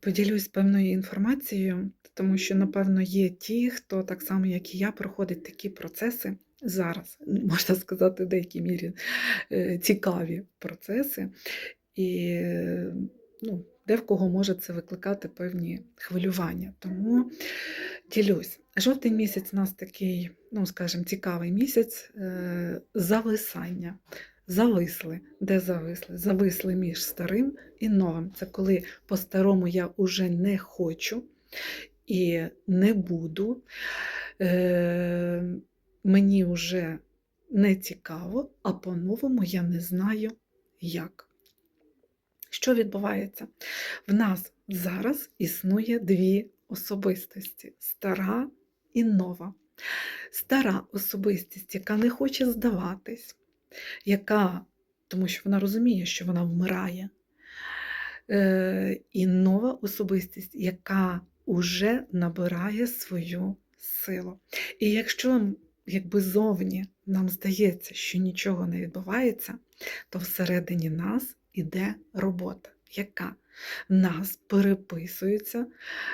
Поділюсь певною інформацією, тому що, напевно, є ті, хто так само, як і я, проходить такі процеси зараз, можна сказати, в деякій мірі е, цікаві процеси, і ну, де в кого може це викликати певні хвилювання. Тому ділюсь. Жовтень місяць у нас такий, ну, скажімо, цікавий місяць е, зависання. Зависли. Де зависли? Зависли між старим і новим. Це коли по-старому я уже не хочу і не буду. Е, мені вже не цікаво, а по-новому я не знаю як. Що відбувається? В нас зараз існує дві особистості стара і нова. Стара особистість, яка не хоче здаватись, яка, тому що вона розуміє, що вона вмирає. Е, І нова особистість, яка уже набирає свою силу. І якщо якби зовні нам здається, що нічого не відбувається, то всередині нас іде робота, яка нас переписуються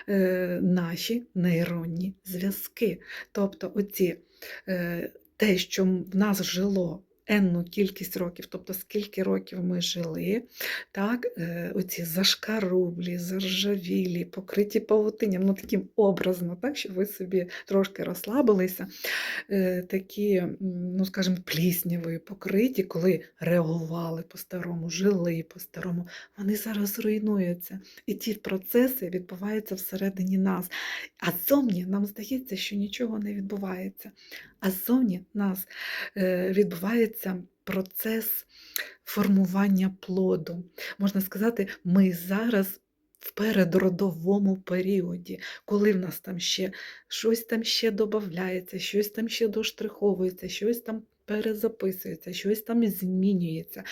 е, наші нейронні зв'язки. Тобто, оці, е, те, що в нас жило енну кількість років, тобто скільки років ми жили, так, е, оці зашкарублі, заржавілі, покриті павутинням, ну таким образно, так, щоб ви собі трошки розслабилися, е, такі, ну скажімо, пліснявою покриті, коли реагували по-старому, жили по-старому, вони зараз руйнуються. І ті процеси відбуваються всередині нас. А зовні нам здається, що нічого не відбувається. А ззовні нас е, відбувається процес формування плоду. Можна сказати, ми зараз в передродовому періоді, коли в нас там ще щось там ще додається, щось там ще доштриховується, щось там перезаписується, щось там змінюється.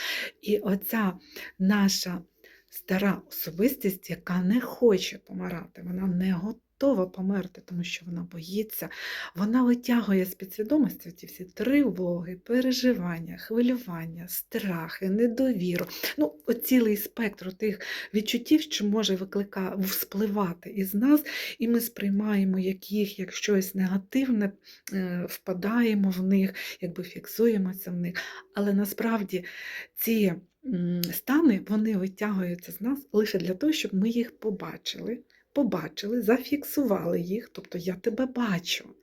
І оця наша стара особистість, яка не хоче помирати, вона не готова померти, тому що вона боїться, вона витягує з підсвідомості ці всі тривоги, переживання, хвилювання, страхи, недовіру. Ну, цілий спектр тих відчуттів, що може виклика... вспливати із нас, і ми сприймаємо як їх як щось негативне, е, впадаємо в них, якби фіксуємося в них. Але насправді ці стани вони витягуються з нас лише для того, щоб ми їх побачили. Побачили, зафіксували їх, тобто я тебе бачу.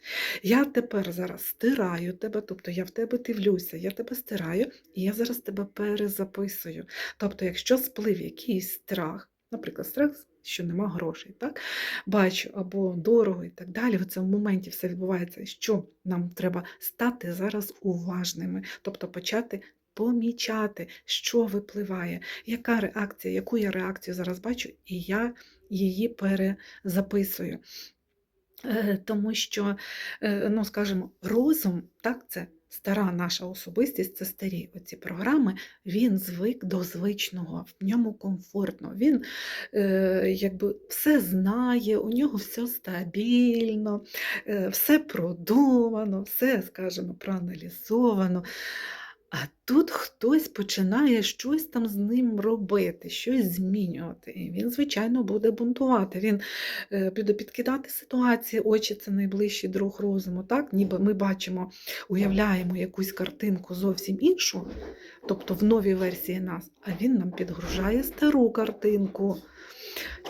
Я тепер зараз стираю тебе, тобто я в тебе дивлюся, я тебе стираю, і я зараз тебе перезаписую. Тобто, якщо сплив якийсь страх, наприклад, страх, що нема грошей, так? бачу або дорого і так далі, в цьому моменті все відбувається, що нам треба стати зараз уважними, тобто почати помічати, що випливає, яка реакція, яку я реакцію зараз бачу, і я її перезаписую. Е, Тому що, е, ну, скажімо, розум, так, це стара наша особистість, це старі оці програми, він звик до звичного, в ньому комфортно, він е, якби все знає, у нього все стабільно, все продумано, все, скажімо, проаналізовано. А тут хтось починає щось там з ним робити, щось змінювати. І він, звичайно, буде бунтувати. Він е, буде підкидати ситуації, очі це найближчий друг розуму. Так? Ніби ми бачимо, уявляємо якусь картинку зовсім іншу, тобто в новій версії нас, а він нам підгружає стару картинку.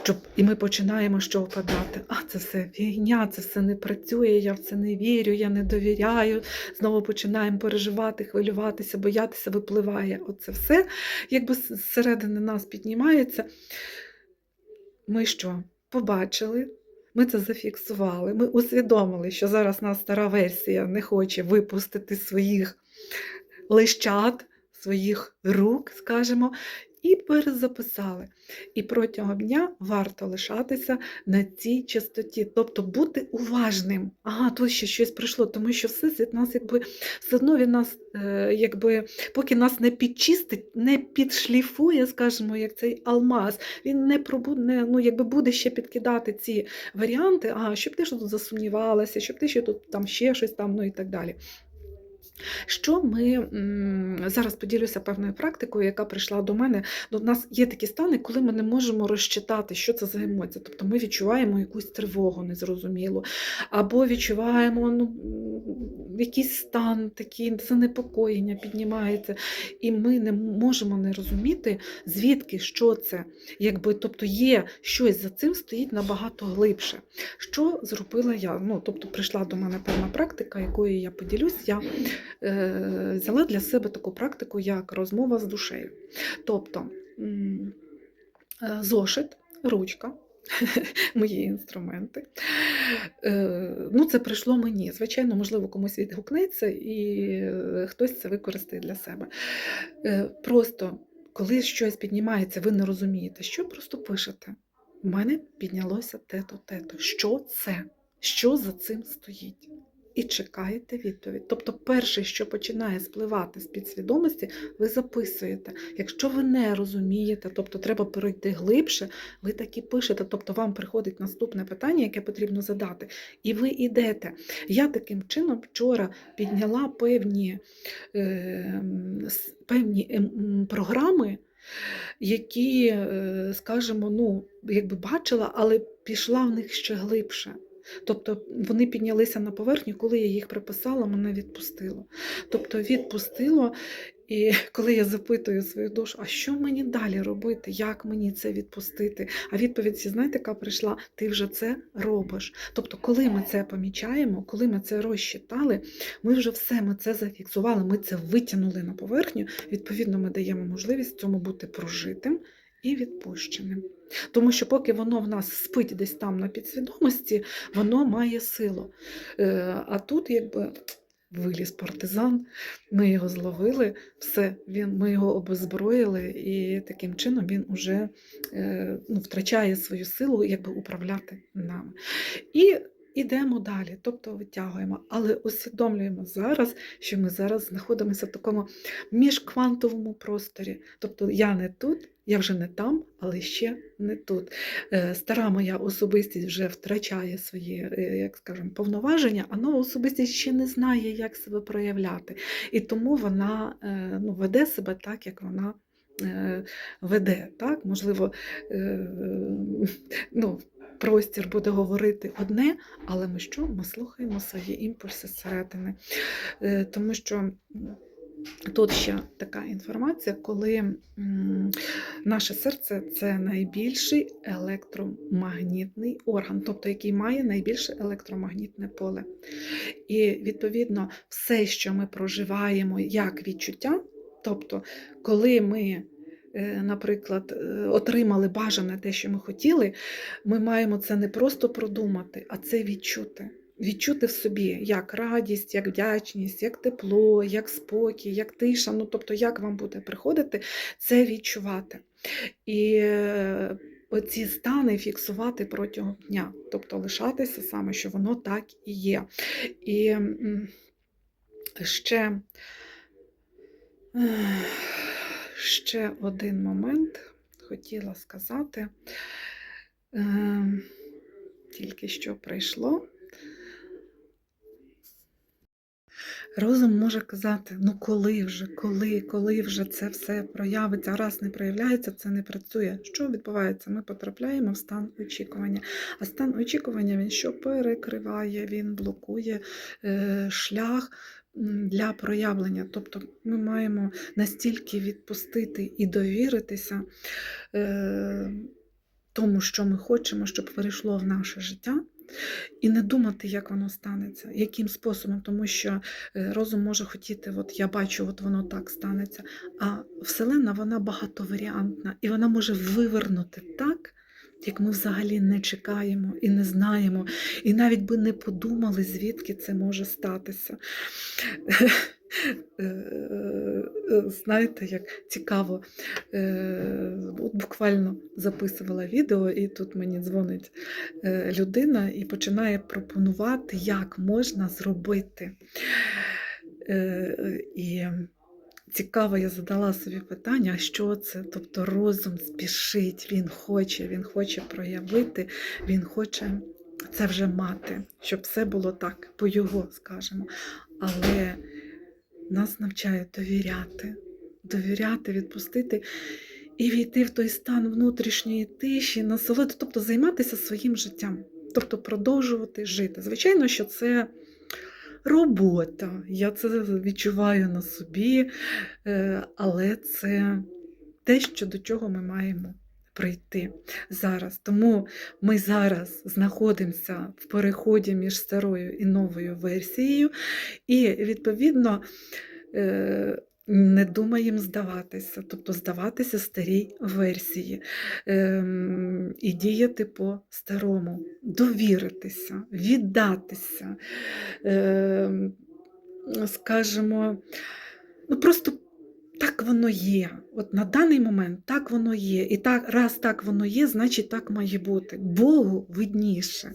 Щоб, і ми починаємо що впадати. А, це все фігня, це все не працює, я в це не вірю, я не довіряю. Знову починаємо переживати, хвилюватися, боятися, випливає. Оце все, якби зсередини нас піднімається. Ми що? Побачили, ми це зафіксували, ми усвідомили, що зараз нас стара версія не хоче випустити своїх лищат, своїх рук, скажімо, і перезаписали. І протягом дня варто лишатися на цій частоті, тобто бути уважним. Ага, тут ще щось прийшло, тому що все від нас, якби все одно він нас, е, якби, поки нас не підчистить, не підшліфує, скажімо, як цей алмаз, він не пробуде, ну, якби буде ще підкидати ці варіанти, ага, щоб ти що тут засумнівалася, щоб ти ще тут там ще щось там, ну і так далі. Що ми зараз поділюся певною практикою, яка прийшла до мене. Ну, У нас є такі стани, коли ми не можемо розчитати, що це за емоція. Тобто ми відчуваємо якусь тривогу незрозумілу, або відчуваємо ну, якийсь стан, такий занепокоєння піднімається, і ми не можемо не розуміти, звідки що це. Якби, тобто є щось за цим стоїть набагато глибше. Що зробила я? Ну, тобто прийшла до мене певна практика, якою я поділюсь. Я взяла для себе таку практику, як розмова з душею. Тобто е, зошит, ручка, мої інструменти. Е, Ну, це прийшло мені. Звичайно, можливо, комусь відгукнеться і е, хтось це використає для себе. Е, Просто коли щось піднімається, ви не розумієте, що просто пишете. У мене піднялося те-то, те-то. Що це? Що за цим стоїть? І чекаєте відповідь. Тобто, перше, що починає спливати з підсвідомості, ви записуєте. Якщо ви не розумієте, тобто треба перейти глибше, ви так і пишете. Тобто вам приходить наступне питання, яке потрібно задати, і ви йдете. Я таким чином вчора підняла певні, е, певні ем, програми, які, е, скажімо, ну, якби бачила, але пішла в них ще глибше. Тобто вони піднялися на поверхню, коли я їх приписала, мене відпустило. Тобто відпустило, і коли я запитую свою душу, а що мені далі робити, як мені це відпустити? А відповідь, знаєте, яка прийшла, ти вже це робиш. Тобто, коли ми це помічаємо, коли ми це розчитали, ми вже все ми це зафіксували, ми це витягнули на поверхню. Відповідно, ми даємо можливість цьому бути прожитим і відпущеним. Тому що поки воно в нас спить десь там на підсвідомості, воно має силу. Е, А тут якби виліз партизан, ми його зловили, все, він, ми його обезброїли, і таким чином він уже е, ну, втрачає свою силу якби управляти нами. І Ідемо далі, тобто витягуємо, але усвідомлюємо зараз, що ми зараз знаходимося в такому міжквантовому просторі. Тобто я не тут, я вже не там, але ще не тут. Е, Стара моя особистість вже втрачає свої, е, як скажемо, повноваження, а нова особистість ще не знає, як себе проявляти. І тому вона е, ну, веде себе так, як вона. Веде, так? Можливо, ну, простір буде говорити одне, але ми що? Ми слухаємо свої імпульси зсередини. Е, Тому що тут ще така інформація, коли наше серце це найбільший електромагнітний орган, тобто який має найбільше електромагнітне поле. І відповідно все, що ми проживаємо як відчуття, тобто, коли ми. Е, Наприклад, е, отримали бажане те, що ми хотіли, ми маємо це не просто продумати, а це відчути. Відчути в собі як радість, як вдячність, як тепло, як спокій, як тиша. Ну, тобто, як вам буде приходити, це відчувати. І е, оці стани фіксувати протягом дня, тобто лишатися саме, що воно так і є. І ще, ще один момент хотіла сказати. Ем, Тільки що прийшло. Розум може казати, ну коли вже, коли, коли вже це все проявиться, раз не проявляється, це не працює. Що відбувається? Ми потрапляємо в стан очікування. А стан очікування він що перекриває, він блокує е, шлях для проявлення. Тобто ми маємо настільки відпустити і довіритися. Е, тому, що ми хочемо, щоб перейшло в наше життя, і не думати, як воно станеться, яким способом, тому що е, розум може хотіти, от я бачу, от воно так станеться. А Вселенна вона багатоваріантна, і вона може вивернути так, як ми взагалі не чекаємо і не знаємо, і навіть би не подумали, звідки це може статися. Е, Знаєте, як цікаво, Е, от буквально записувала відео, і тут мені дзвонить е, людина і починає пропонувати, як можна зробити. І цікаво, я задала собі питання, що це? Тобто розум спішить, він хоче, він хоче проявити, він хоче це вже мати, щоб все було так, по його, скажімо. Але нас навчає довіряти, довіряти, відпустити і війти в той стан внутрішньої тиші, насолоди, тобто займатися своїм життям, тобто продовжувати жити. Звичайно, що це робота, я це відчуваю на собі, е, але це те, що до чого ми маємо прийти зараз. Тому ми зараз знаходимося в переході між старою і новою версією, і відповідно. Не думаємо здаватися, тобто здаватися старій версії ем, і діяти по-старому, довіритися, віддатися, ем, скажімо, ну просто так воно є. От на даний момент так воно є. І так, раз так воно є, значить так має бути. Богу видніше.